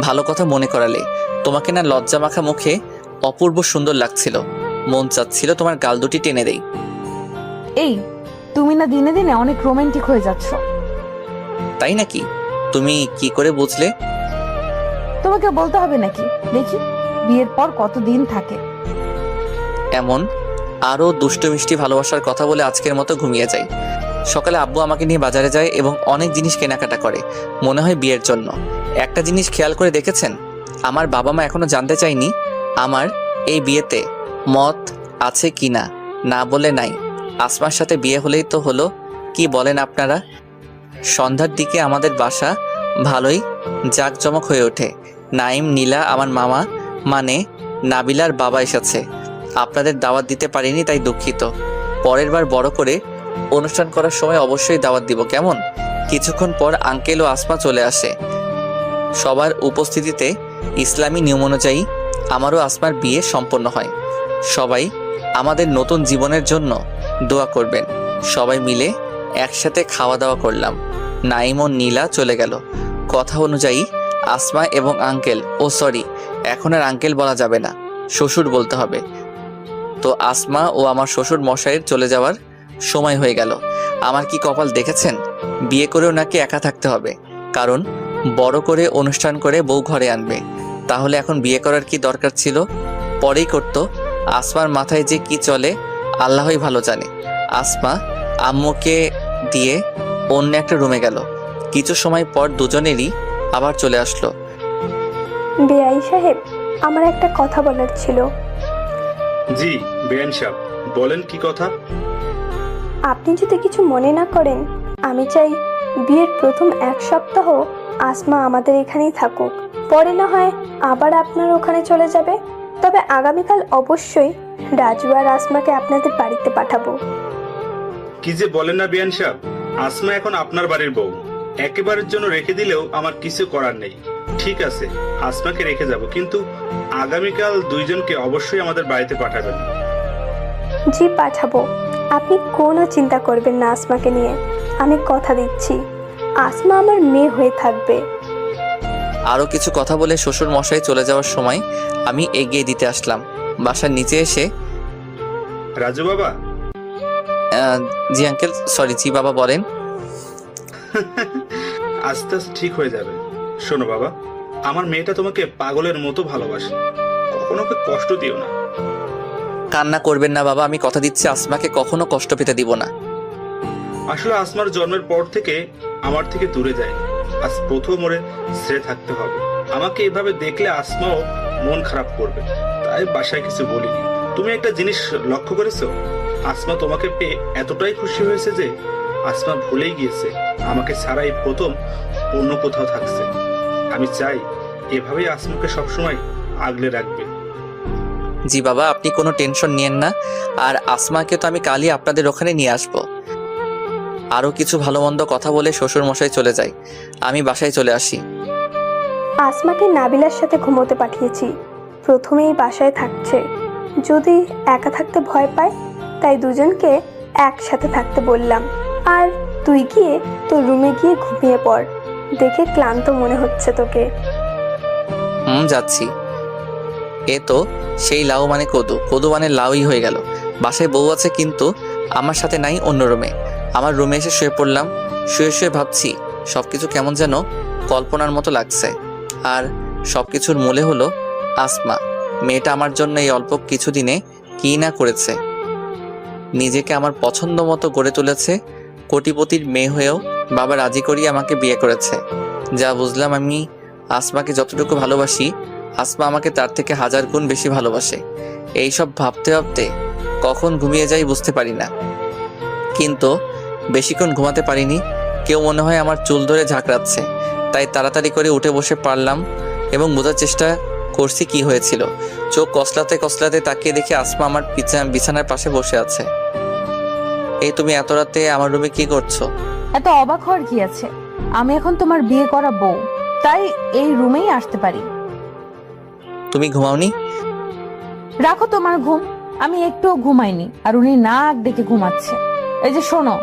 ভালো কথা মনে করালে তোমাকে না লজ্জা মাখা মুখে অপূর্ব সুন্দর লাগছিল। মন চাচ্ছিল তোমার গাল দুটি টেনে দেই। এই তুমি না দিনে দিনে অনেক রোমান্টিক হয়ে যাচ্ছ। তাই নাকি? তুমি কি করে বুঝলে? তোমাকে বলতে হবে নাকি? দেখি বিয়ের পর কতদিন থাকে? এমন আরও দুষ্ট মিষ্টি ভালোবাসার কথা বলে আজকের মতো ঘুমিয়ে যাই। সকালে আব্বু আমাকে নিয়ে বাজারে যায় এবং অনেক জিনিস কেনাকাটা করে। মনে হয় বিয়ের জন্য। একটা জিনিস খেয়াল করে দেখেছেন? আমার বাবা মা এখনও জানতে চায়নি আমার এই বিয়েতে মত আছে কি না না বলে নাই। আসমার সাথে বিয়ে হলেই তো হলো, কি বলেন আপনারা? সন্ধ্যার দিকে আমাদের বাসা ভালোই জাঁকজমক হয়ে ওঠে। নাইম নীলা, আমার মামা মানে নাবিলার বাবা এসেছে। আপনাদের দাওয়াত দিতে পারিনি তাই দুঃখিত। পরের বার বড় করে অনুষ্ঠান করার সময় অবশ্যই দাওয়াত দিব, কেমন? কিছুক্ষণ পর আঙ্কেল ও আসমা চলে আসে। সবার উপস্থিতিতে ইসলামী নিয়ম অনুযায়ী আমারও আসমার বিয়ে সম্পন্ন হয়। সবাই আমাদের নতুন জীবনের জন্য দোয়া করবেন। সবাই মিলে একসাথে খাওয়া দাওয়া করলাম। নাইম ও নীলা চলে গেল। কথা অনুযায়ী আসমা এবং আঙ্কেল, ও সরি, এখন আর আঙ্কেল বলা যাবে না, শ্বশুর বলতে হবে। তো আসমা ও আমার শ্বশুর মশাইয়ের চলে যাওয়ার সময় হয়ে গেল। আমার কি কপাল দেখেছেন? বিয়ে করেও নাকি একা থাকতে হবে। কারণ বড় করে অনুষ্ঠান করে বউ ঘরে আনবে। তাহলে এখন বিয়ে করার কি দরকার ছিল? পরেই করতো। আসমার মাথায় যে কি চলে আল্লাহই ভালো জানে। আসমা আম্মুকে দিয়ে অন্য একটা রুমে গেল। কিছু সময় পর দুজনেরই আবার চলে আসলো। বেআই সাহেব আমার একটা কথা বলার ছিল। জি বেআইন সাহেব বলেন কি কথা? আপনি যদি কিছু মনে না করেন আমি চাই বিয়ের প্রথম এক সপ্তাহ আসমা আমাদের এখানেই থাকুক। পরে না হয় আবার আপনার ওখানে চলে যাবে। তবে আগামীকাল অবশ্যই রাজু আর আসমাকে আপনাদের বাড়িতে পাঠাবো। কি যে বলেন না বেআইন সাহেব আসমা এখন আপনার বাড়ির বউ। একেবারের জন্য রেখে দিলেও আমার কিছু করার নেই। ঠিক আছে আসমাকে রেখে যাব কিন্তু আগামীকাল দুইজনকে অবশ্যই আমাদের বাড়িতে পাঠাবেন। জি পাঠাবো। আপনি কোনো চিন্তা করবেন না আসমাকে নিয়ে। আমি কথা দিচ্ছি। আসমা আমার মেয়ে হয়ে থাকবে। আরও কিছু কথা বলে শ্বশুর মশাই চলে যাওয়ার সময় আমি এগিয়ে দিতে আসলাম। বাসার নিচে এসে রাজু বাবা? আহ, জি আঙ্কেল সরি জি বাবা বলেন। আস্তে আস্তে ঠিক হয়ে যাবে। শোনো বাবা আমার মেয়েটা তোমাকে পাগলের মতো ভালোবাসে। কখনো ওকে কষ্ট দিও না। কান্না করবেন না বাবা আমি কথা দিচ্ছি আসমাকে কখনো কষ্ট পেতে দিব না। আসলে আসমার জন্মের পর থেকে আমার থেকে দূরে যায়। আজ প্রথম ওরে ছেড়ে থাকতে হবে। আমাকে এভাবে দেখলে আসমাও মন খারাপ করবে। তাই বাসায় কিছু বলিনি। তুমি একটা জিনিস লক্ষ্য করেছ? আসমা তোমাকে পেয়ে এতটাই খুশি হয়েছে যে আসমা ভুলেই গিয়েছে। আমাকে ছাড়াই প্রথম অন্য কোথাও থাকছে। আমি চাই এভাবেই আসমাকে সবসময় আগলে রাখবে। জি বাবা, আপনি কোনো টেনশন নিয়েন না। আর আসমাকে তো আমি কালই আপনাদের ওখানে নিয়ে আসব। আরও কিছু ভালো মন্দ কথা বলে শ্বশুর মশাই চলে যায়। আমি বাসায় চলে আসি। আসমাকে নাবিলার সাথে ঘুমোতে পাঠিয়েছি। প্রথমেই বাসায় থাকছে। যদি একা থাকতে ভয় পায় তাই দুজনকে একসাথে থাকতে বললাম। আর তুই গিয়ে তোর রুমে গিয়ে ঘুমিয়ে পড়। দেখে ক্লান্ত মনে হচ্ছে তোকে। হুম যাচ্ছি। এ তো সেই লাউ মানে কদু। কদু মানে লাউই হয়ে গেল। বাসায় বউ আছে কিন্তু আমার সাথে নাই অন্য রুমে। আমার রুমে এসে শুয়ে পড়লাম। শুয়ে শুয়ে ভাবছি সব কিছু কেমন যেন কল্পনার মতো লাগছে। আর সব কিছুর মূলে হলো আসমা। মেয়েটা আমার জন্য এই অল্প কিছুদিনে কী না করেছে। নিজেকে আমার পছন্দ মতো গড়ে তুলেছে। কোটিপতির মেয়ে হয়েও বাবা রাজি করিয়ে আমাকে বিয়ে করেছে। যা বুঝলাম আমি আসমাকে যতটুকু ভালোবাসি, আসমা আমাকে তার থেকে হাজার গুণ বেশি ভালোবাসে। এইসব ভাবতে ভাবতে কখন ঘুমিয়ে যাই বুঝতে পারি না। কিন্তু বেশিক্ষণ ঘুমাতে পারিনি। কেউ মনে হয় আমার চুল ধরে ঝাঁকড়াচ্ছে। তাই তাড়াতাড়ি করে উঠে বসে পারলাম এবং বোঝার চেষ্টা করছি কি হয়েছিল। চোখ কসলাতে কসলাতে তাকিয়ে দেখে আসমা আমার বিছানার পাশে বসে আছে। এই তুমি এত রাতে আমার রুমে কি করছ? এত অবাক হওয়ার কি আছে? আমি এখন তোমার বিয়ে করা বউ। তাই এই রুমেই আসতে পারি। তুমি ঘুমাওনি? রাখো তোমার ঘুম। আমি একটুও ঘুমাইনি। আর উনি নাক ডেকে ঘুমাচ্ছে। এই যে শোনো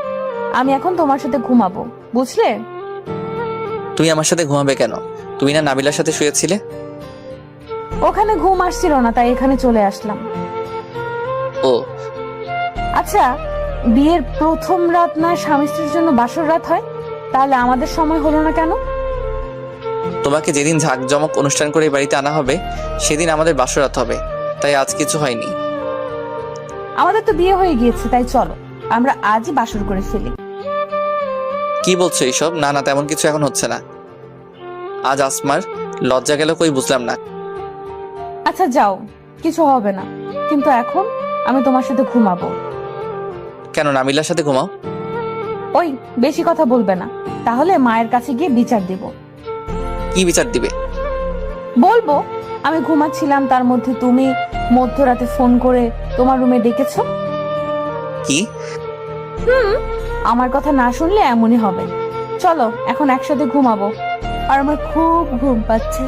আমি এখন তোমার সাথে ঘুমাবো বুঝলে? তুমি আমার সাথে ঘুমাবে কেন? তুমি না নাবিলার সাথে শুয়েছিলে? ওখানে ঘুম আসছিল না তাই এখানে চলে আসলাম। ও। আচ্ছা বিয়ের প্রথম রাত না স্বামী স্ত্রীর জন্য বাসর রাত হয়? তাহলে আমাদের সময় হলো না কেন? তোমাকে যেদিন ঝাঁকজমক অনুষ্ঠান করে এই বাড়িতে আনা হবে সেদিন আমাদের বাসরাত হবে তাই আজ কিছু হয়নি। আমাদের তো বিয়ে হয়ে গিয়েছে তাই চলো আমরা আজই বাসর করে ফেলি। কি বলছো এইসব? না না তেমন কিছু এখন হচ্ছে না। আজ আসমার লজ্জা গেল কই বুঝলাম না। আচ্ছা যাও। কিছু হবে না। কিন্তু এখন আমি তোমার সাথে ঘুমাবো। কেন নাবিলার সাথে ঘুমাও? ওই বেশি কথা বলবে না। তাহলে মায়ের কাছে গিয়ে বিচার দেব। কি বিচার দিবে? বলব আমি ঘুমাচ্ছিলাম তার মধ্যে তুমি মধ্যরাতে ফোন করে তোমার রুমে ডেকেছো। কি? হুম আমার কথা না শুনলে এমনই হবে। চলো, এখন একসাথে ঘুমাবো। আর আমার খুব ঘুম পাচ্ছে।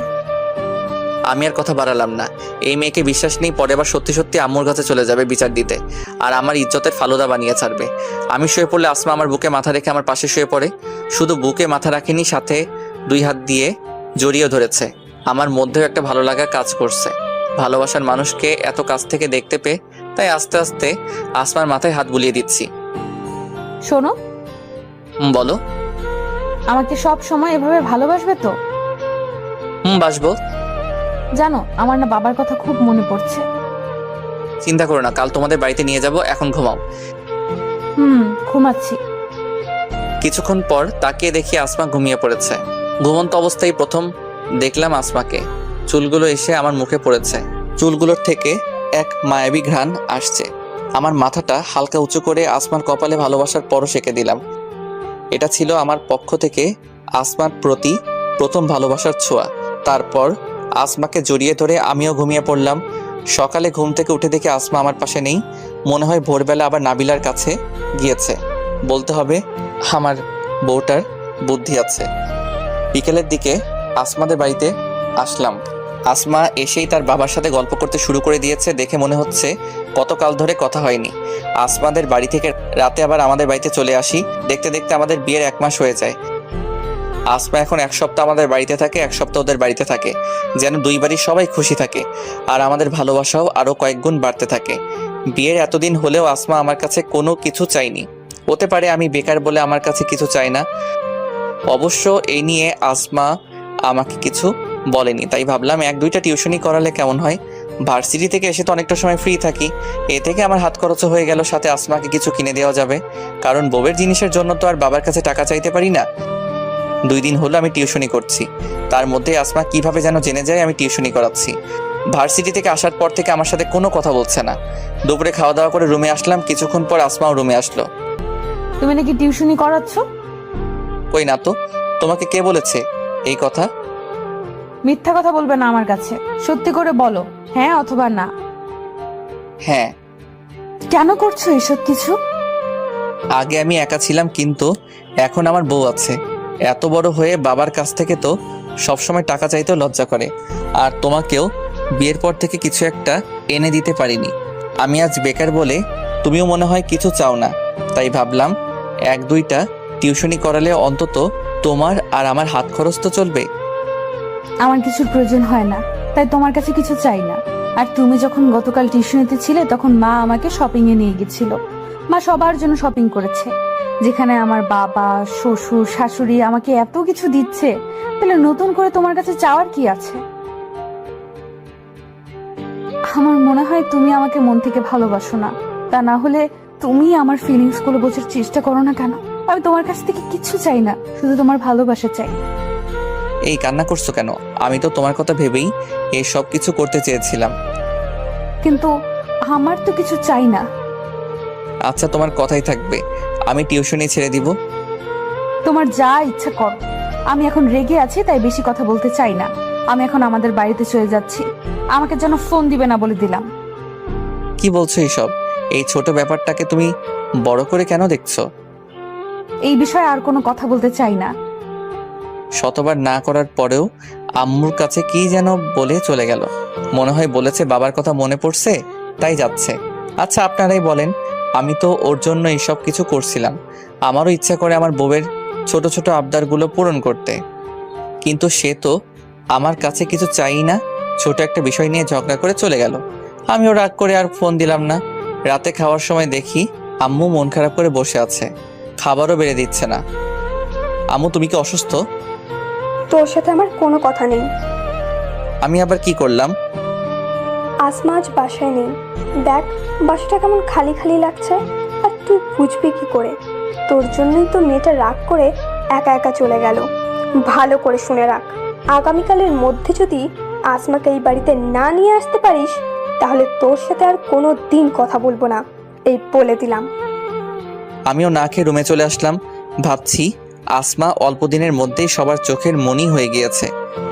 আমি আর কথা বাড়ালাম না। এই মেয়েকে বিশ্বাস নেই, পরে আবার সত্যি সত্যি আম্মুর কাছে চলে যাবে বিচার দিতে। আর আমার ইজ্জতের ফালুদা বানিয়ে ছাড়বে। আমি শুয়ে পড়লে আসমা আমার বুকে মাথা রেখে আমার পাশে শুয়ে পড়ে। শুধু বুকে মাথা রাখেনি, সাথে দুই হাত দিয়ে জড়িয়ে ধরেছে। আমার মধ্যেও একটা ভালো লাগা কাজ করছে। ভালোবাসার মানুষকে এত কাছ থেকে দেখতে পেয়ে, তাই আস্তে আস্তে আসমার মাথায় হাত বুলিয়ে দিচ্ছি। শোনো। হুম বলো। আমাকে সব সময় এভাবে ভালোবাসবে তো? হুম বাসবো। জানো আমার না বাবার কথা খুব মনে পড়ছে। চিন্তা করো না কাল তোমাদের বাড়িতে নিয়ে যাব এখন ঘুমাও। হুম ঘুমাচ্ছি। কিছুক্ষণ পর তাকিয়ে দেখি আসমা ঘুমিয়ে পড়েছে। ঘুমন্ত অবস্থায় প্রথম দেখলাম আসমাকে। চুলগুলো এসে আমার মুখে পড়েছে। চুলগুলোর থেকে এক মায়াবী ঘ্রাণ আসছে। আমার মাথাটা হালকা উঁচু করে আসমার কপালে ভালোবাসার পরশ এঁকে দিলাম। এটা ছিল আমার পক্ষ থেকে আসমার প্রতি প্রথম ভালোবাসার ছোঁয়া। তারপর আসমাকে জড়িয়ে ধরে আমিও ঘুমিয়ে পড়লাম। সকালে ঘুম থেকে উঠে দেখি আসমা আমার পাশে নেই। মনে হয় ভোরবেলা আবার নাবিলার কাছে গিয়েছে। বলতে হবে, আমার বউটার বুদ্ধি আছে। বিকেলের দিকে আসমাদের বাড়িতে আসলাম। আসমা এসেই তার বাবার সাথে গল্প করতে শুরু করে দিয়েছে দেখে মনে হচ্ছে কতকাল ধরে কথা হয়নি। আসমাদের বাড়ি থেকে রাতে আবার আমাদের বাড়িতে চলে আসি, দেখতে দেখতে আমাদের বিয়ের এক মাস হয়ে যায়। আসমা এখন এক সপ্তাহ আমাদের বাড়িতে থাকে, এক সপ্তাহ ওদের বাড়িতে থাকে, যেন দুই বাড়ির সবাই খুশি থাকে আর আমাদের ভালোবাসাও আরও কয়েক গুণ বাড়তে থাকে। বিয়ের এতদিন হলেও আসমা আমার কাছে কোনো কিছু চাইনি হতে পারে আমি বেকার বলে আমার কাছে কিছু চাই না। অবশ্য এই নিয়ে আসমা আমাকে কিছু বলেনি। তাই ভাবলাম এক দুইটা টিউশনই করালে কেমন হয়? ভার্সিটি থেকে এসে তো অনেকটা সময় ফ্রি থাকি। এ থেকে আমার হাত খরচও হয়ে গেল সাথে আসমাকে কিছু কিনে দেওয়া যাবে। কারণ বউয়ের জিনিসের জন্য তো আর বাবার কাছে টাকা চাইতে পারি না। দুই দিন হলো আমি টিউশনি করছি। তার মধ্যে আসমা কীভাবে যেন জেনে যায় আমি টিউশনি করাচ্ছি। ভার্সিটি থেকে আসার পর থেকে আমার সাথে কোনো কথা বলছে না। দুপুরে খাওয়া দাওয়া করে রুমে আসলাম কিছুক্ষণ পর আসমাও রুমে আসলো। তুমি নাকি টিউশনি করাচ্ছ? কই না তো তোমাকে কে বলেছে এই কথা? মিথ্যা কথা বলবে না আমার কাছে। সত্যি করে বলো হ্যাঁ অথবা না। হ্যাঁ। কেন করছ এসব কিছু? আগে আমি একা ছিলাম কিন্তু এখন আমার বউ আছে। এত বড় হয়ে বাবার কাছ থেকে তো সবসময় টাকা চাইতেও লজ্জা করে। আর তোমাকেও বিয়ের পর থেকে কিছু একটা এনে দিতে পারিনি। আমি আজ বেকার বলে তুমিও মনে হয় কিছু চাও না। তাই ভাবলাম এক দুইটা টিউশনি করালে অন্তত তোমার আর আমার হাত খরচ তো চলবে। আমার কিছুর প্রয়োজন হয় না, তাই তোমার কাছে কিছু চাই না। আর তুমি যখন গতকাল টিউশনিতে ছিলে, তখন মা আমাকে শপিং এ নিয়ে গেছিল। মা সবার জন্য শপিং করেছে। যেখানে আমার বাবা, শ্বশুর, শাশুড়ি আমাকে এত কিছু দিচ্ছে, তাহলে নতুন করে তোমার কাছে চাওয়ার কি আছে? আমার মনে হয় তুমি আমাকে মন থেকে ভালোবাসো না। তা না হলে তুমি আমার ফিলিংসগুলো বোঝার চেষ্টা করো না কেন? আমি তোমার কাছ থেকে কিছু চাই না, শুধু তোমার ভালোবাসা চাই। এই কান্না করছ কেন? আমি তো তোমার কথা ভেবেই এই সব কিছু করতে চেয়েছিলাম। কিন্তু আমার তো কিছু চাই না। আচ্ছা তোমার কথাই থাকবে। আমি টিউশনি ছেড়ে দিব। তোমার যা ইচ্ছা কর। আমি এখন রেগে আছি তাই বেশি কথা বলতে চাই না। আমি এখন আমাদের বাড়িতে চলে যাচ্ছি। আমাকে যেন ফোন দিবে না বলে দিলাম। কি বলছো এইসব এই ছোট ব্যাপারটাকে তুমি বড় করে কেন দেখছ? এই বিষয়ে আর কোনো কথা বলতে চাই না। শতবার না করার পরেও আম্মুর কাছে কি যেন বলে চলে গেল। মনে হয় বলেছে, বাবার কথা মনে পড়ছে, তাই যাচ্ছে। আচ্ছা আপনারাই বলেন, আমি তো ওর জন্য এইসব কিছু করছিলাম। আমারও ইচ্ছা করে আমার বউয়ের ছোট ছোট আবদারগুলো পূরণ করতে। কিন্তু সে তো আমার কাছে কিছু চাই না, ছোট একটা বিষয় নিয়ে ঝগড়া করে চলে গেল। আমিও রাগ করে আর ফোন দিলাম না। রাতে খাওয়ার সময় দেখি আম্মু মন খারাপ করে বসে আছে। খাবারও বেড়ে দিচ্ছে না। আম্মু, তুমি কি অসুস্থ? তোর সাথে আমার কোনো কথা নেই। আমি আবার কি করলাম? আসমা আজ বাসায় নেই। দেখ বাসাটা কেমন খালি খালি লাগছে আর তুই বুঝবি কি করে? তোর জন্যই তো মেয়েটা রাগ করে একা একা চলে গেল। ভালো করে শুনে রাখ। আগামীকালের মধ্যে যদি আসমাকে এই বাড়িতে না নিয়ে আসতে পারিস তাহলে তোর সাথে আর কোনো দিন কথা বলব না। এই বলে দিলাম। আমিও না খেয়ে রুমে চলে আসলাম। ভাবছি আসমা অল্প দিনের মধ্যেই সবার চোখের মনি হয়ে গিয়েছে।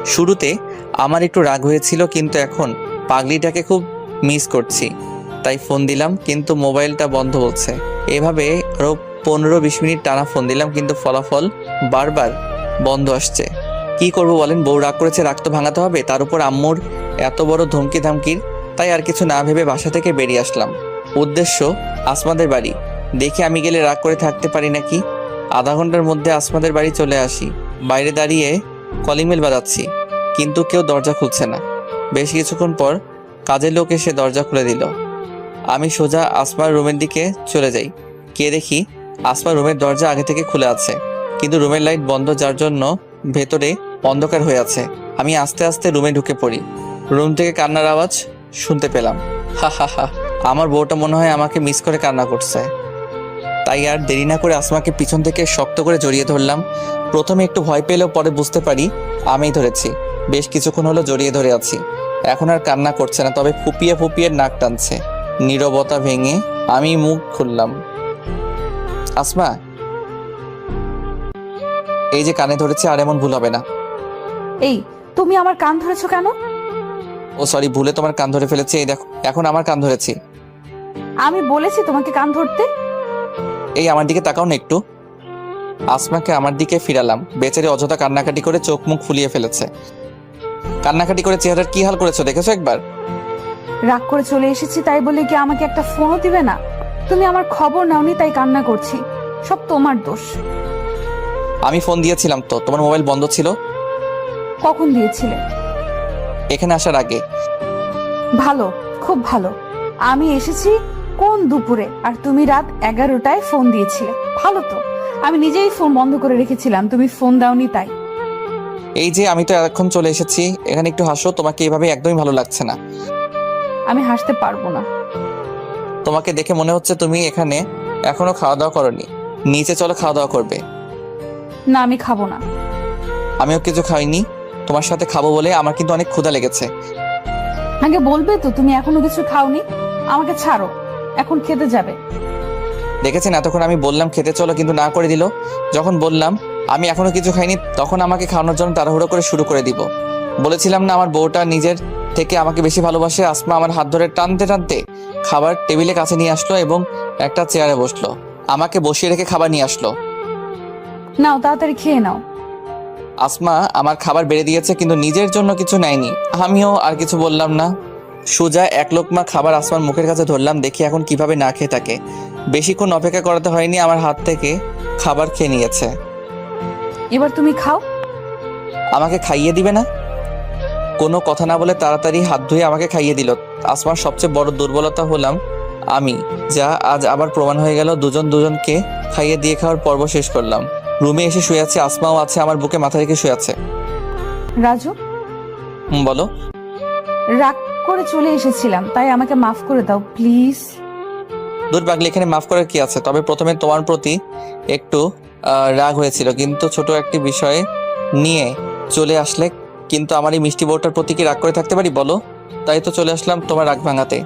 শুরুতে আমার একটু রাগ হয়েছিল, কিন্তু এখন পাগলিটাকে খুব মিস করছি। তাই ফোন দিলাম, কিন্তু মোবাইলটা বন্ধ বলছে। এভাবে আরও পনেরো বিশ মিনিট টানা ফোন দিলাম, কিন্তু ফলাফল বারবার বন্ধ আসছে। কি করব বলেন, বউ রাগ করেছে, রাগ তো ভাঙাতে হবে। তার উপর আম্মুর এত বড় ধমকি ধামকির তাই আর কিছু না ভেবে বাসা থেকে বেরিয়ে আসলাম। উদ্দেশ্য আসমাদের বাড়ি। দেখে আমি গেলে রাগ করে থাকতে পারি নাকি? আধা ঘণ্টার মধ্যে আসমাদের বাড়ি চলে আসি। বাইরে দাঁড়িয়ে কলিং বাজাচ্ছি, কিন্তু কেউ দরজা খুলছে না। বেশ কিছুক্ষণ পর কাজের লোক এসে দরজা খুলে দিল। আমি সোজা আসমার রুমের দিকে চলে যাই। কে দেখি আসমার রুমের দরজা আগে থেকে খুলে আছে, কিন্তু রুমের লাইট বন্ধ যার জন্য ভেতরে অন্ধকার হয়ে আছে। আমি আস্তে আস্তে রুমে ঢুকে পড়ি। রুম থেকে কান্নার আওয়াজ শুনতে পেলাম। হা হা হা। আমার বউটা মনে হয় আমাকে মিস করে কান্না করছে। তাই আর দেরি না করে আসমাকে পিছন থেকে শক্ত করে জড়িয়ে ধরলাম। প্রথমে একটু ভয় পেলেও পরে বুঝতে পারি আমিই ধরেছি। বেশ কিছুক্ষণ হলো জড়িয়ে ধরে আছি। এখন আর কান্না করছে না তবে ফুপিয়ে ফুপিয়ে নাক টানছে। নীরবতা ভেঙে আমি মুখ খুললাম। আসমা এই যে কানে ধরেছে আর এমন ভুল হবে না। এই তুমি আমার কান ধরেছো কেন? ও সরি ভুলে তোমার কান ধরে ফেলেছি। এই দেখো এখন আমার কান ধরেছি। আমি বলেছি তোমাকে কান ধরতে। এই আমার দিকে তাকাও না একটু। আসমাকে আমার দিকে ফিরালাম। বেচারি অযথা কান্নাকাটি করে চোখ মুখ ফুলিয়ে ফেলেছে। কান্নাকাটি করে চেহারার কি হাল করেছ দেখেছ একবার? রাগ করে চলে এসেছি তাই বলে কি আমাকে একটা ফোনও দিবে না? তুমি আমার খবর নাওনি তাই কান্না করছি। সব তোমার দোষ। আমি ফোন দিয়েছিলাম তো তোমার মোবাইল বন্ধ ছিল? কখন দিয়েছিলে? এখানে আসার আগে। ভালো খুব ভালো। আমি এসেছি কোন দুপুরে? আর তুমি রাত এগারোটায় ফোন দিয়েছিলে। ভালো তো। আমি নিজেই ফোন বন্ধ করে রেখেছিলাম তুমি ফোন দাওনি তাই। এই যে আমি তো এখন চলে এসেছি। এখানে একটু হাসো তোমাকে এভাবে একদমই ভালো লাগছে না। আমি হাসতে পারব না। তোমাকে দেখে মনে হচ্ছে তুমি এখানে এখনও খাওয়া দাওয়া করনি। নিচে চলো খাওয়া দাওয়া করবে। না আমি খাব না। আমিও কিছু খাইনি। তোমার সাথে খাব বলে আমার কিন্তু অনেক ক্ষুধা লেগেছে। আগে বলবে তো তুমি এখনও কিছু খাওনি? আমাকে ছাড়ো। এখন খেতে যাবে। দেখেছেন এতক্ষণ আমি বললাম খেতে চলো কিন্তু না করে দিল। যখন বললাম আমি এখনও কিছু খাইনি তখন আমাকে খাওয়ানোর জন্য তাড়াহুড়ো করে শুরু করে দিব। বলেছিলাম না আমার বউটা নিজের থেকে আমাকে বেশি ভালোবাসে। আসমা আমার হাত ধরে টানতে টানতে খাবার টেবিলে কাছে নিয়ে আসলো এবং একটা চেয়ারে বসল। আমাকে বসিয়ে রেখে খাবার নিয়ে আসলো। নাও তাড়াতাড়ি খেয়ে নাও। আসমা আমার খাবার বেড়ে দিয়েছে কিন্তু নিজের জন্য কিছু নেয়নি। আমিও আর কিছু বললাম না। সুজা এক লোকমা খাবার আসমার মুখের কাছে ধরলাম দেখি এখন কীভাবে না খেয়ে থাকে। বেশিক্ষণ অপেক্ষা করাতে হয়নি আমার হাত থেকে খাবার খেয়ে নিয়েছে। এবার তুমি খাও। আমাকে খাইয়ে দিবে না? কোনো কথা না বলে তাড়াতাড়ি হাত ধুয়ে আমাকে খাইয়ে দিল। আসমার সবচেয়ে বড় দুর্বলতা হলাম আমি যা আজ আবার প্রমাণ হয়ে গেল দুজন দুজনকে খাইয়ে দিয়ে খাওয়ার পর্ব শেষ করলাম। রুমে এসে শুয়ে আছে আসমাও আছে আমার বুকে মাথা রেখে শুয়ে আছে। রাজু? বলো। রাগ করে চলে এসেছিলাম তাই আমাকে মাফ করে দাও প্লিজ। দূর পাগলি এখানে মাফ করার কি আছে? তবে প্রথমে তোমার প্রতি একটু আহ, রাগ হয়েছিল কিন্তু ছোট একটি বিষয়ে নিয়ে চলে আসলে কিন্তু আমার এই মিষ্টি বউটার প্রতি কি রাগ করে থাকতে পারি বলো? তাই তো চলে আসলাম তোমার রাগ ভাঙাতে।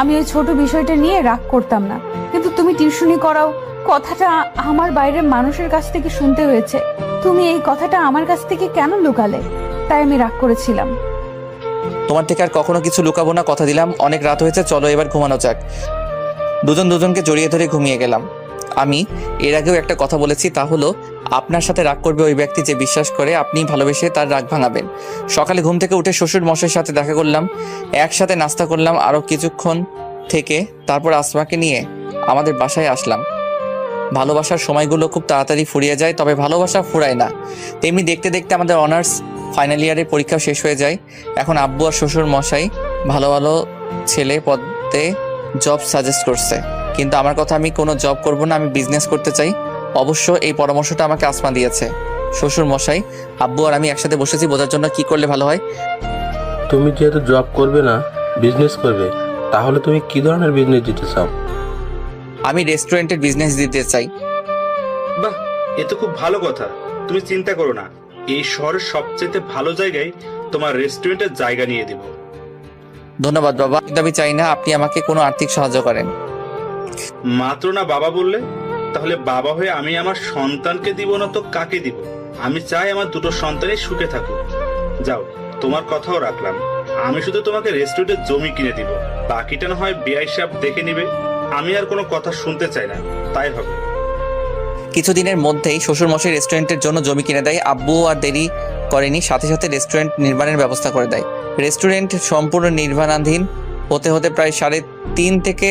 আমি ওই ছোট বিষয়টা নিয়ে রাগ করতাম না। কিন্তু তুমি টিউশনি করাও কথাটা আমার বাইরের মানুষের কাছ থেকে শুনতে হয়েছে। তুমি এই কথাটা আমার কাছ থেকে কেন লুকালে? তাই আমি রাগ করেছিলাম। তোমার থেকে আর কখনো কিছু লুকাবো না, কথা দিলাম, অনেক রাত হয়েছে, চলো এবার ঘুমানো যাক। দুজন দুজনকে জড়িয়ে ধরে ঘুমিয়ে গেলাম। আমি এর আগেও একটা কথা বলেছি, তা হলো, আপনার সাথে রাগ করবে ওই ব্যক্তি যে বিশ্বাস করে আপনি ভালোবেসে তার রাগ ভাঙাবেন। সকালে ঘুম থেকে উঠে শ্বশুর মশের সাথে দেখা করলাম, একসাথে নাস্তা করলাম, আরও কিছুক্ষণ থেকে তারপর আসমাকে নিয়ে আমাদের বাসায় আসলাম। ভালোবাসার সময়গুলো খুব তাড়াতাড়ি ফুরিয়ে যায়, তবে ভালোবাসা ফুরায় না। তেমনি দেখতে দেখতে আমাদের অনার্স ফাইনাল ইয়ারের পরীক্ষা শেষ হয়ে যায়। এখন আব্বু আর শ্বশুর মশাই ভালো ভালো ছেলে পদে জব সাজেস্ট করছে। কিন্তু আমার কথা আমি কোনো জব করব না আমি বিজনেস করতে চাই। অবশ্য এই পরামর্শটা আমাকে আসমা দিয়েছে। শ্বশুর মশাই আব্বু আর আমি একসাথে বসেছি বোঝার জন্য কি করলে ভালো হয়? তুমি যেহেতু জব করবে না বিজনেস করবে তাহলে তুমি কি ধরনের বিজনেস দিতে চাও? আমি রেস্টুরেন্টের বিজনেস দিতে চাই। বাহ এ তো খুব ভালো কথা। তুমি চিন্তা করো না। এই শহরের সবচেয়ে ভালো জায়গায় তোমার রেস্টুরেন্টের জায়গা নিয়ে দিব। ধন্যবাদ বাবা। আমি চাই না আপনি আমাকে কোনো আর্থিক সাহায্য করেন। মাত্র না বাবা বললে? তাহলে বাবা হয়ে আমি আমার সন্তানকে দিব না তো কাকে দিব? আমি চাই আমার দুটো সন্তানই সুখে থাকুক। যাও তোমার কথাও রাখলাম। আমি শুধু তোমাকে রেস্টুরেন্টের জমি কিনে দিব। বাকিটা না হয় বিআই সাহেব দেখে নিবে। আমি আর কোনো কথা শুনতে চাই না। তাই হবে। কিছুদিনের মধ্যেই শ্বশুর মশাই রেস্টুরেন্টের জন্য জমি কিনে দেয়, আব্বু আর দেরি করেনি, সাথে সাথে রেস্টুরেন্ট নির্মাণের ব্যবস্থা করে দেয়। রেস্টুরেন্ট সম্পূর্ণ নির্মাণাধীন, হতে হতে প্রায় সাড়ে তিন থেকে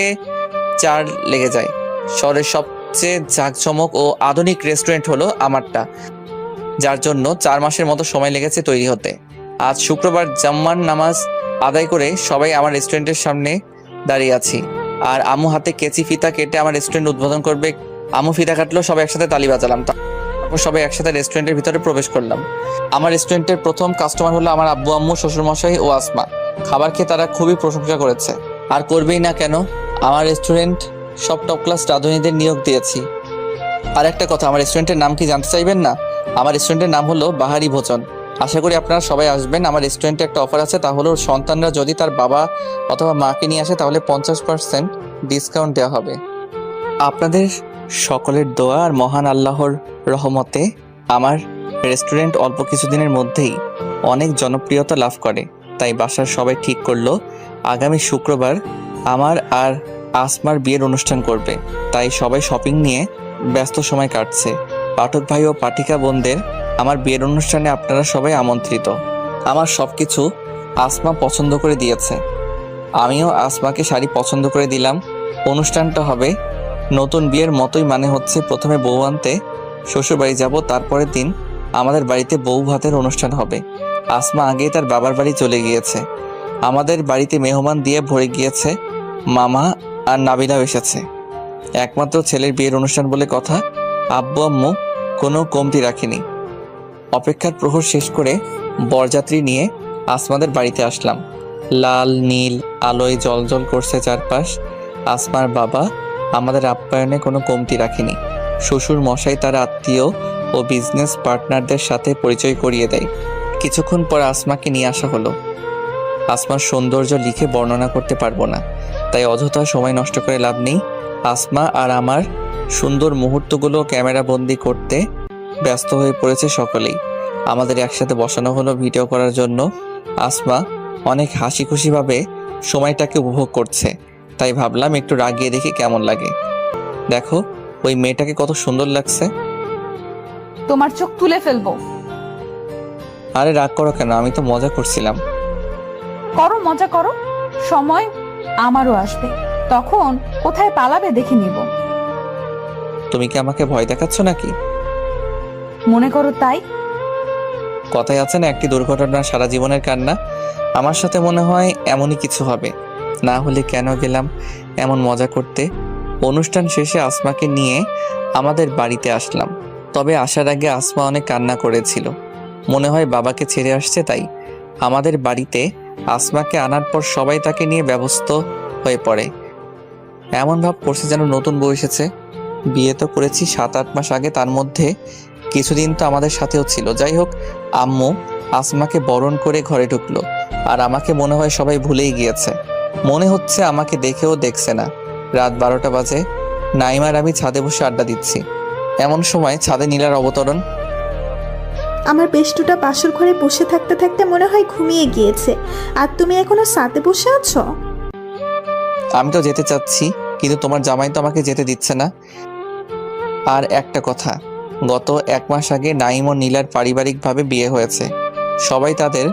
চার লেগে যায়। শহরের সবচেয়ে জাঁকজমক ও আধুনিক রেস্টুরেন্ট হলো আমারটা, যার জন্য চার মাসের মতো সময় লেগেছে তৈরি হতে। আজ শুক্রবার জাম্মান নামাজ আদায় করে সবাই আমার রেস্টুরেন্টের সামনে দাঁড়িয়ে আছি। আর আমু হাতে কেচি ফিতা কেটে আমার রেস্টুরেন্ট উদ্বোধন করবে আমু ফিতা কাটলো, সবাই একসাথে তালি বাজালাম। তারপর সবাই একসাথে রেস্টুরেন্টের ভিতরে প্রবেশ করলাম। আমার রেস্টুরেন্টের প্রথম কাস্টমার হলো আমার আব্বু, আম্মু, শ্বশুরমশাই ও আসমা। খাবার খেয়ে তারা খুবই প্রশংসা করেছে। আর করবেই না কেন, আমার রেস্টুরেন্ট সব টপ ক্লাস রাঁধুনিদের নিয়োগ দিয়েছি। আর একটা কথা, আমার রেস্টুরেন্টের নাম কি জানতে চাইবেন না? আমার রেস্টুরেন্টের নাম হলো বাহারি ভোজন। আশা করি আপনারা সবাই আসবেন। আমার রেস্টুরেন্টে একটা অফার আছে, তা হলো সন্তানরা যদি তার বাবা অথবা মাকে নিয়ে আসে, তাহলে পঞ্চাশ পার্সেন্ট ডিসকাউন্ট দেওয়া হবে। আপনাদের সকলের দোয়া আর মহান আল্লাহর রহমতে আমার রেস্টুরেন্ট অল্প কিছুদিনের মধ্যেই অনেক জনপ্রিয়তা লাভ করে। তাই বাসার সবাই ঠিক করল, আগামী শুক্রবার আমার আর আসমার বিয়ের অনুষ্ঠান করবে। তাই সবাই শপিং নিয়ে ব্যস্ত সময় কাটছে। পাঠক ভাই ও পাঠিকা বোনদের আমার বিয়ের অনুষ্ঠানে আপনারা সবাই আমন্ত্রিত। আমার সবকিছু আসমা পছন্দ করে দিয়েছে। আমিও আসমাকে শাড়ি পছন্দ করে দিলাম। অনুষ্ঠানটা হবে নতুন বিয়ের মতোই মানে হচ্ছে প্রথমে বউ আনতে শ্বশুরবাড়ি যাব, তারপরের দিন আমাদের বাড়িতে বউ ভাতের অনুষ্ঠান হবে। আসমা আগেই তার বাবার বাড়ি চলে গিয়েছে। আমাদের বাড়িতে মেহমান দিয়ে ভরে গিয়েছে, মামা আর নাবিলাও এসেছে। একমাত্র ছেলের বিয়ের অনুষ্ঠান বলে কথা, আব্বু আম্মু কোনো কমতি রাখেনি। অপেক্ষার প্রহর শেষ করে বরযাত্রী নিয়ে আসমাদের বাড়িতে আসলাম। লাল, নীল, আলোয় জলজল করছে চারপাশ। আসমার বাবা আমাদের আপ্যায়নে কোনো কমতি রাখেনি। শ্বশুর মশাই তার আত্মীয় ও বিজনেস পার্টনারদের সাথে পরিচয় করিয়ে দেয়। কিছুক্ষণ পর আসমাকে নিয়ে আসা হলো। আসমার সৌন্দর্য লিখে বর্ণনা করতে পারব না। তাই অযথা সময় নষ্ট করে লাভ নেই। আসমা আর আমার সুন্দর মুহূর্তগুলো ক্যামেরা বন্দি করতে ব্যস্ত হয়ে পড়েছে সকলেই। আমাদের একসাথে বসানো হলো ভিডিও করার জন্য। আসমা অনেক হাসি খুশিভাবে সময়টাকে উপভোগ করছে। তাই ভাবলাম একটু রাগিয়ে দেখি কেমন লাগে। দেখো ওই মেয়েটাকে কত সুন্দর লাগছে। তোমার চোখ তুলে ফেলব। আরে রাগ করো কেন? আমি তো মজা করছিলাম। করো মজা করো। সময় আমারও আসবে। তখন কোথায় পালাবে দেখে নিব। তুমি কি আমাকে ভয় দেখাচ্ছ নাকি? মনে করো তাই। কথায় আছে না একটি দুর্ঘটনা সারা জীবনের কান্না। আমার সাথে মনে হয় এমনই কিছু হবে। না হলে কেন গেলাম এমন মজা করতে? অনুষ্ঠান শেষে আসমাকে নিয়ে আমাদের বাড়িতে আসলাম। তবে আসার আগে আসমা অনেক কান্না করেছিল। মনে হয় বাবাকে ছেড়ে আসছে তাই। আমাদের বাড়িতে আসমাকে আনার পর সবাই তাকে নিয়ে ব্যবস্থ হয়ে পড়ে। এমন ভাব করছে যেন নতুন বউ এসেছে। বিয়ে তো করেছি সাত আট মাস আগে, তার মধ্যে কিছুদিন তো আমাদের সাথেও ছিল। যাই হোক, আম্মু আসমাকে বরণ করে ঘরে ঢুকলো। আর আমাকে মনে হয় সবাই ভুলেই গিয়েছে। মনে হচ্ছে আমাকে দেখেও দেখছে না। রাত বারোটা বাজে। নাইমার আমি ছাদে বসে আড্ডা দিচ্ছি। এমন সময় ছাদে নীলার অবতরণ। আমার বেষ্টুটা বাসর ঘরে বসে থাকতে থাকতে মনে হয় ঘুমিয়ে গিয়েছে। আর তুমি এখনও সাথে বসে আছো? আমি তো যেতে চাচ্ছি কিন্তু তোমার জামাই তো আমাকে যেতে দিচ্ছে না। আর একটা কথা গত এক মাস আগে নাইম ও নীলার পারিবারিকভাবে বিয়ে হয়েছে। সবাই তাদের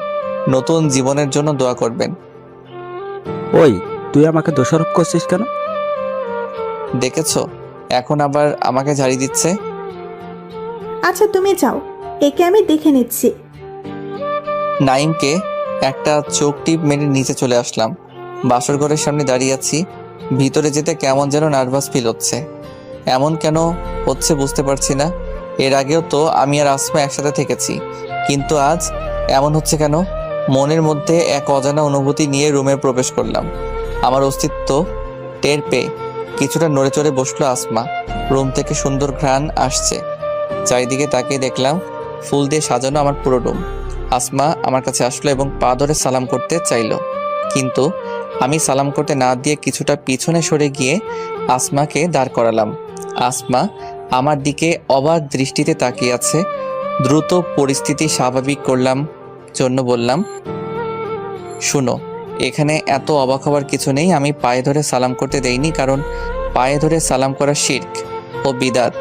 নতুন জীবনের জন্য দোয়া করবেন। ওই তুই আমাকে দোষারোপ করছিস কেন? দেখেছ এখন আবার আমাকে ঝাড়ি দিচ্ছে? আচ্ছা তুমি যাও। একে আমি দেখে নিচ্ছি। নাইমকে একটা চোখ টিপ মেরে নিচে চলে আসলাম। বাসর ঘরের সামনে দাঁড়িয়ে আছি। ভিতরে যেতে কেমন যেন নার্ভাস ফিল হচ্ছে। এমন কেন হচ্ছে বুঝতে পারছি না। এর আগেও তো আমি আর আসমা একসাথে থেকেছি। কিন্তু আজ এমন হচ্ছে কেন? মনের মধ্যে এক অজানা অনুভূতি নিয়ে রুমে প্রবেশ করলাম। আমার অস্তিত্ব টের পেয়ে কিছুটা নড়ে চড়ে বসল আসমা। রুম থেকে সুন্দর ঘ্রাণ আসছে। চারিদিকে তাকিয়ে দেখলাম ফুল দিয়ে সাজানো আমার পুরো রুম। আসমা আমার কাছে আসলো এবং পা ধরে সালাম করতে চাইলো। কিন্তু আমি সালাম করতে না দিয়ে কিছুটা পিছনে সরে গিয়ে আসমাকে দাঁড় করালাম। আসমা আমার দিকে অবাক দৃষ্টিতে তাকিয়ে আছে। দ্রুত পরিস্থিতি স্বাভাবিক করলাম। জন্য বললাম, শুনো, এখানে এত অবাক হওয়ার কিছু নেই, আমি পায়ে ধরে সালাম করতে দেইনি, কারণ পায়ে ধরে সালাম করা শির্ক ও বিদাত।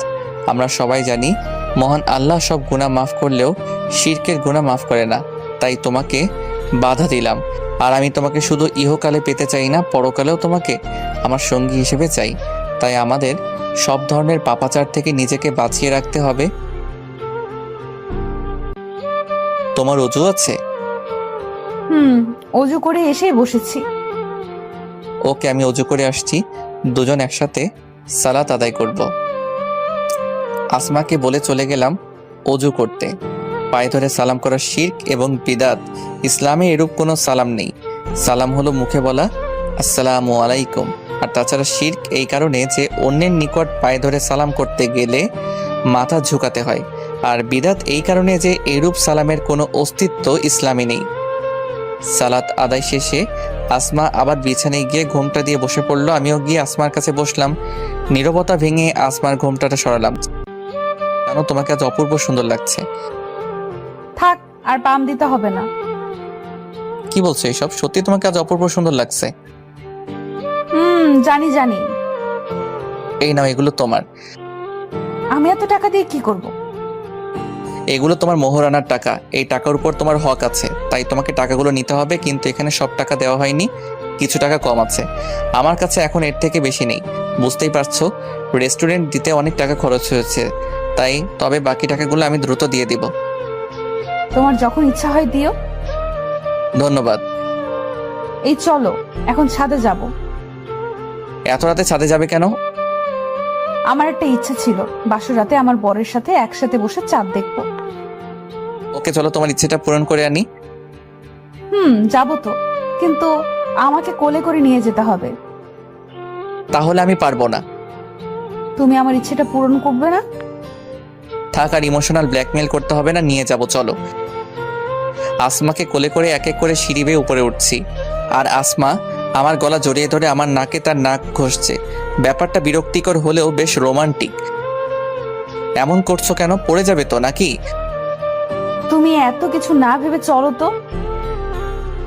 আমরা সবাই জানি, মহান আল্লাহ সব গুনাহ মাফ করলেও শির্কের গুনাহ মাফ করে না। তাই তোমাকে বাধা দিলাম। আর আমি তোমাকে শুধু ইহকালে পেতে চাই না, পরকালেও তোমাকে আমার সঙ্গী হিসেবে চাই। তাই আমাদের সব ধরনের পাপাচার থেকে নিজেকে বাঁচিয়ে রাখতে হবে। তোমার অজু আছে? হুম অজু করে এসেই বসেছি। ওকে আমি অজু করে আসছি। দুজন একসাথে সালাত আদায় করব। আসমাকে বলে চলে গেলাম অজু করতে। পায়ে ধরে সালাম করা শির্ক এবং বিদাত। ইসলামে এরূপ কোনো সালাম নেই। সালাম হলো মুখে বলা আসসালামু আলাইকুম। আর তাছাড়া শির্ক এই কারণে যে অন্যের নিকট পায়ে ধরে সালাম করতে গেলে মাথা ঝুঁকাতে হয়। আর বিদাত এই কারণে যে এরূপ সালামের কোনো অস্তিত্ব ইসলামে নেই। সালাত আদায় শেষে আসমা আবার বিছানায় গিয়ে ঘোমটা দিয়ে বসে পড়ল। আমিও গিয়ে আসমার কাছে বসলাম। নীরবতা ভেঙে আসমার ঘোমটাটা সরালাম। জানো তোমাকে আজ অপূর্ব সুন্দর লাগছে। থাক আর পাম দিতে হবে না। কি বলছো এইসব সত্যি তোমাকে আজ অপূর্ব সুন্দর লাগছে। হুম জানি জানি। এই নাও এগুলো তোমার। আমি এত টাকা দিয়ে কি করব? এগুলো তোমার মোহরানার টাকা। এই টাকার উপর তোমার হক আছে। তাই তোমাকে টাকাগুলো নিতে হবে কিন্তু এখানে সব টাকা দেওয়া হয়নি। কিছু টাকা কম আছে। আমার কাছে এখন এর থেকে বেশি নেই। বুঝতেই পারছ? রেস্টুরেন্ট দিতে অনেক টাকা খরচ হয়েছে। তাই তবে বাকি টাকাগুলো আমি দ্রুত দিয়ে দিব। তোমার যখন ইচ্ছা হয় দিও। ধন্যবাদ। এই চলো এখন ছাদে যাব। এত রাতে ছাদে যাবে কেন? আমার একটা ইচ্ছা ছিল। বাসর রাতে আমার বরের সাথে একসাথে বসে চাঁদ দেখব। ওকে চলো তোমার ইচ্ছেটা পূরণ করে আনি। হুম যাব তো। কিন্তু আমাকে কোলে করে নিয়ে যেতে হবে। তাহলে আমি পারব না। তুমি আমার ইচ্ছেটা পূরণ করবে না? থাক আর ইমোশনাল ব্ল্যাকমেল করতে হবে না নিয়ে যাব চলো। আসমাকে কোলে করে এক এক করে সিঁড়ি বেয়ে উপরে উঠছি। আর আসমা আমার গলা জড়িয়ে ধরে আমার নাকে তার নাক ঘষছে। ব্যাপারটা বিরক্তিকর হলেও বেশ রোমান্টিক এমন করছ কেন? পড়ে যাবে তো নাকি? তুমি এত কিছু না ভেবে চলো তো।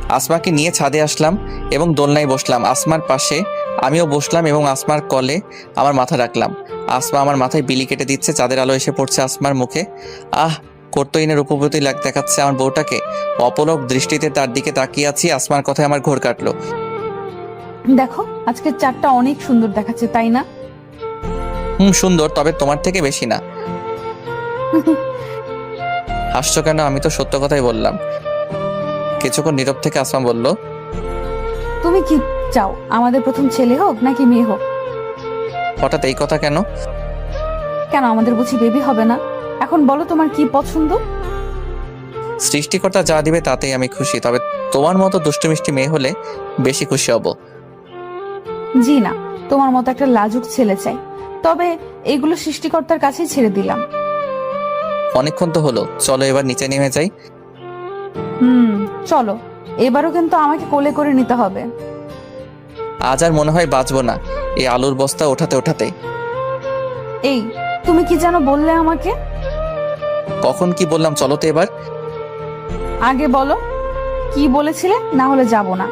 আসমাকে নিয়ে ছাদে আসলাম এবং দোলনায় বসলাম। আসমার পাশে আমিও বসলাম এবং আসমার কলে আমার মাথা রাখলাম। আসমা আমার মাথায় বিলি কেটে দিচ্ছে চাঁদের আলো এসে পড়ছে আসমার মুখে। আহ কর্তইনের উপপতি লাগ দেখাচ্ছে আমার বউটাকে। অপলক দৃষ্টিতে তার দিকে তাকিয়ে আছি আসমার কথায় আমার ঘোর কাটলো। দেখো আজকে চারটা অনেক সুন্দর দেখাচ্ছে তাই না? হুম সুন্দর তবে তোমার থেকে বেশি না। হাসছো কেন? আমি তো সত্য কথাই বললাম। কিছুক্ষণ নীরব থেকে আসমা বলল তুমি কি চাও আমাদের প্রথম ছেলে হোক নাকি মেয়ে হোক? হঠাৎ এই কথা কেন? কেন আমাদের বুঝি বেবি হবে না? এখন বলো তোমার কি পছন্দ? সৃষ্টিকর্তা যা দিবে তাতেই আমি খুশি তবে তোমার মতো দুষ্টু মিষ্টি মেয়ে হলে বেশি খুশি হব। জি না তোমার মতো একটা লাজুক ছেলে চাই। তবে এগুলো সৃষ্টিকর্তার কাছেই ছেড়ে দিলাম। অনেকক্ষণ তো হলো। চলো এবার নিচে নেমে যাই। হুম চলো। এবারও কিন্তু আমাকে কোলে করে নিতে হবে। আজ আর মনে হয় বাঁচবো না এই আলুর বস্তা ওঠাতে ওঠাতে। এই তুমি কি যেন বললে আমাকে? কখন কি বললাম চলো তো এবার। আগে বলো কি বলেছিলে? না হলে যাব না।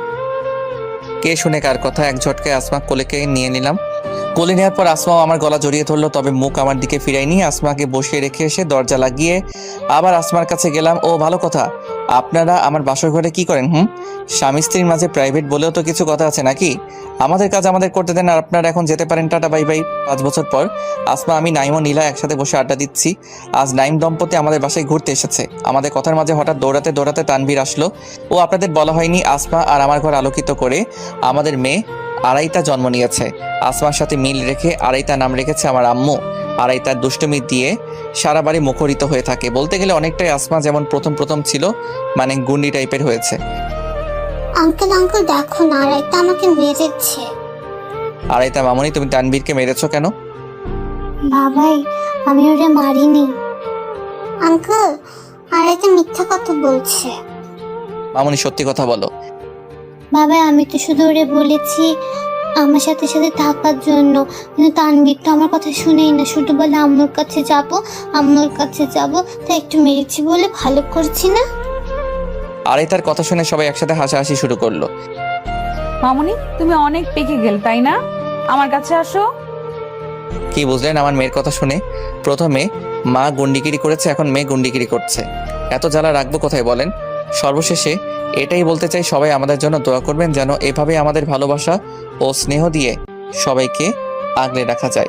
কে শুনে কার কথা? এক ঝটকায় আসমা কোলেকে নিয়ে নিলাম। কোলে নেওয়ার পর আসমাও আমার গলা জড়িয়ে ধরলো, তবে মুখ আমার দিকে ফিরাইনি আসমাকে বসিয়ে রেখে এসে দরজা লাগিয়ে আবার আসমার কাছে গেলাম। ও, ভালো কথা। আপনারা আমার বাসর ঘরে কি করেন, হুম? স্বামী স্ত্রীর মাঝে প্রাইভেট বলেও তো কিছু কথা আছে নাকি? আমাদের কাজ আমাদের করতে দেন, আর আপনারা এখন যেতে পারেন, টাটা, বাই বাই। পাঁচ বছর পর আসমা, আমি, নাইম ও নীলা একসাথে বসে আড্ডা দিচ্ছি। আজ নাইম দম্পতি আমাদের বাসায় ঘুরতে এসেছে। আমাদের কথার মাঝে হঠাৎ দৌড়াতে দৌড়াতে তানভীর আসলো। ও আপনাদের বলা হয়নি, আসমা আর আমার ঘর আলোকিত করে আমাদের মেয়ে আড়াইতা জন্ম নিয়েছে। আসমার সাথে মিল রেখে আড়াইতা নাম রেখেছে আমার আম্মু। আড়াইতার দুষ্টুমি দিয়ে সারা বাড়ি মুখরিত হয়ে থাকে। বলতে গেলে অনেকটাই আসমা যেমন প্রথম প্রথম ছিল মানে গুন্ডি টাইপের হয়েছে। আঙ্কেল আঙ্কেল দেখো না রাইতা আমাকে মেরেছে আড়াইতা মামনি তুমি তানভীরকে মেরেছো কেন? বাবাই আমি ওরে মারিনি। আঙ্কেল আড়াইতে মিথ্যা কথা বলছে। মামনি সত্যি কথা বলো। বাবা আমি তো শুধু ওরে বলেছি আমার সাথে সাথে থাকার জন্য। কিন্তু তানবীর তো আমার কথা শুনেই না। শুধু বলে আম্মুর কাছে যাব আম্মুর কাছে যাব তাই একটু মেরেছি বলে ভালো করছি না? আড়াইতার কথা শুনে সবাই একসাথে হাসাহাসি শুরু করল। মামুনি তুমি অনেক পেকে গেল তাই না? আমার কাছে আসো। কি বুঝলেন আমার মেয়ের কথা শুনে? প্রথমে মা গুন্ডিগিরি করেছে এখন মেয়ে গুন্ডিগিরি করছে। এত জ্বালা রাখব কোথায় বলেন? সর্বশেষে এটাই বলতে চাই সবাই আমাদের জন্য দোয়া করবেন যেন এভাবে আমাদের ভালোবাসা ও স্নেহ দিয়ে সবাইকে আগলে রাখা যায়।